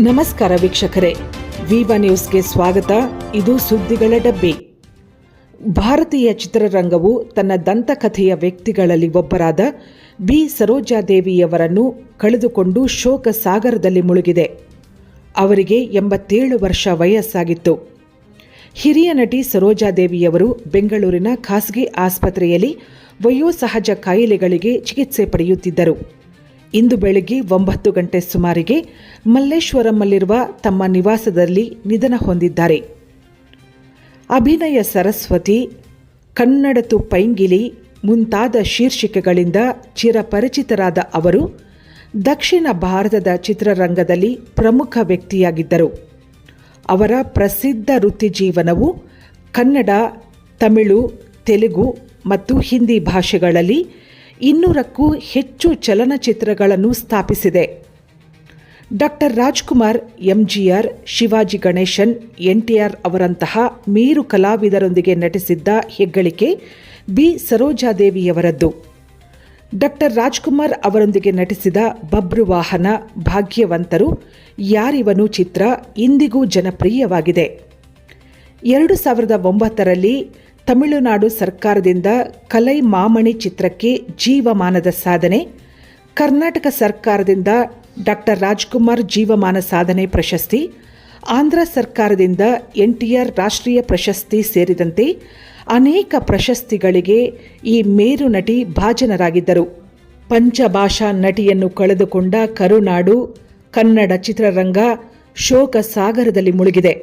ನಮಸ್ಕಾರ ವೀಕ್ಷಕರೇ, ವಿವ ನ್ಯೂಸ್ಗೆ ಸ್ವಾಗತ. ಇದು ಸುದ್ದಿಗಳ ಡಬ್ಬಿ. ಭಾರತೀಯ ಚಿತ್ರರಂಗವು ತನ್ನ ದಂತಕಥೆಯ ವ್ಯಕ್ತಿಗಳಲ್ಲಿ ಒಬ್ಬರಾದ ಬಿ. ಸರೋಜಾದೇವಿಯವರನ್ನು ಕಳೆದುಕೊಂಡು ಶೋಕ ಸಾಗರದಲ್ಲಿ ಮುಳುಗಿದೆ. ಅವರಿಗೆ ಎಂಬತ್ತೇಳು ವರ್ಷ ವಯಸ್ಸಾಗಿತ್ತು. ಹಿರಿಯ ನಟಿ ಸರೋಜಾದೇವಿಯವರು ಬೆಂಗಳೂರಿನ ಖಾಸಗಿ ಆಸ್ಪತ್ರೆಯಲ್ಲಿ ವಯೋಸಹಜ ಕಾಯಿಲೆಗಳಿಗೆ ಚಿಕಿತ್ಸೆ ಪಡೆಯುತ್ತಿದ್ದರು. ಇಂದು ಬೆಳಗ್ಗೆ ಒಂಬತ್ತು ಗಂಟೆ ಸುಮಾರಿಗೆ ಮಲ್ಲೇಶ್ವರಂನಲ್ಲಿರುವ ತಮ್ಮ ನಿವಾಸದಲ್ಲಿ ನಿಧನ ಹೊಂದಿದ್ದಾರೆ. ಅಭಿನಯ ಸರಸ್ವತಿ, ಕನ್ನಡತು ಪೈಂಗಿಲಿ ಮುಂತಾದ ಶೀರ್ಷಿಕೆಗಳಿಂದ ಚಿರಪರಿಚಿತರಾದ ಅವರು ದಕ್ಷಿಣ ಭಾರತದ ಚಿತ್ರರಂಗದಲ್ಲಿ ಪ್ರಮುಖ ವ್ಯಕ್ತಿಯಾಗಿದ್ದರು. ಅವರ ಪ್ರಸಿದ್ಧ ವೃತ್ತಿಜೀವನವು ಕನ್ನಡ, ತಮಿಳು, ತೆಲುಗು ಮತ್ತು ಹಿಂದಿ ಭಾಷೆಗಳಲ್ಲಿ ಇನ್ನೂರಕ್ಕೂ ಹೆಚ್ಚು ಚಲನಚಿತ್ರಗಳನ್ನು ಸ್ಥಾಪಿಸಿದೆ. ಡಾಕ್ಟರ್ ರಾಜ್ಕುಮಾರ್, ಎಂಜಿಆರ್, ಶಿವಾಜಿ ಗಣೇಶನ್, ಎನ್ಟಿಆರ್ ಅವರಂತಹ ಮೀರು ಕಲಾವಿದರೊಂದಿಗೆ ನಟಿಸಿದ್ದ ಹೆಗ್ಗಳಿಕೆ ಬಿ. ಸರೋಜಾದೇವಿಯವರದ್ದು. ಡಾಕ್ಟರ್ ರಾಜ್ಕುಮಾರ್ ಅವರೊಂದಿಗೆ ನಟಿಸಿದ ಬಬ್ರುವಾಹನ ಭಾಗ್ಯವಂತರು ಯಾರಿವನು ಚಿತ್ರ ಇಂದಿಗೂ ಜನಪ್ರಿಯವಾಗಿದೆ. ಎರಡು ಸಾವಿರದ ಒಂಬತ್ತರಲ್ಲಿ ತಮಿಳುನಾಡು ಸರ್ಕಾರದಿಂದ ಕಲೈ ಮಾಮಣಿ ಚಿತ್ರಕ್ಕೆ ಜೀವಮಾನದ ಸಾಧನೆ, ಕರ್ನಾಟಕ ಸರ್ಕಾರದಿಂದ ಡಾಕ್ಟರ್ ರಾಜ್ಕುಮಾರ್ ಜೀವಮಾನ ಸಾಧನೆ ಪ್ರಶಸ್ತಿ, ಆಂಧ್ರ ಸರ್ಕಾರದಿಂದ ಎನ್ಟಿಆರ್ ರಾಷ್ಟ್ರೀಯ ಪ್ರಶಸ್ತಿ ಸೇರಿದಂತೆ ಅನೇಕ ಪ್ರಶಸ್ತಿಗಳಿಗೆ ಈ ಮೇರು ನಟಿ ಭಾಜನರಾಗಿದ್ದರು. ಪಂಚಭಾಷಾ ನಟಿಯನ್ನು ಕಳೆದುಕೊಂಡ ಕರುನಾಡು, ಕನ್ನಡ ಚಿತ್ರರಂಗ ಶೋಕ ಸಾಗರದಲ್ಲಿ ಮುಳುಗಿದೆ.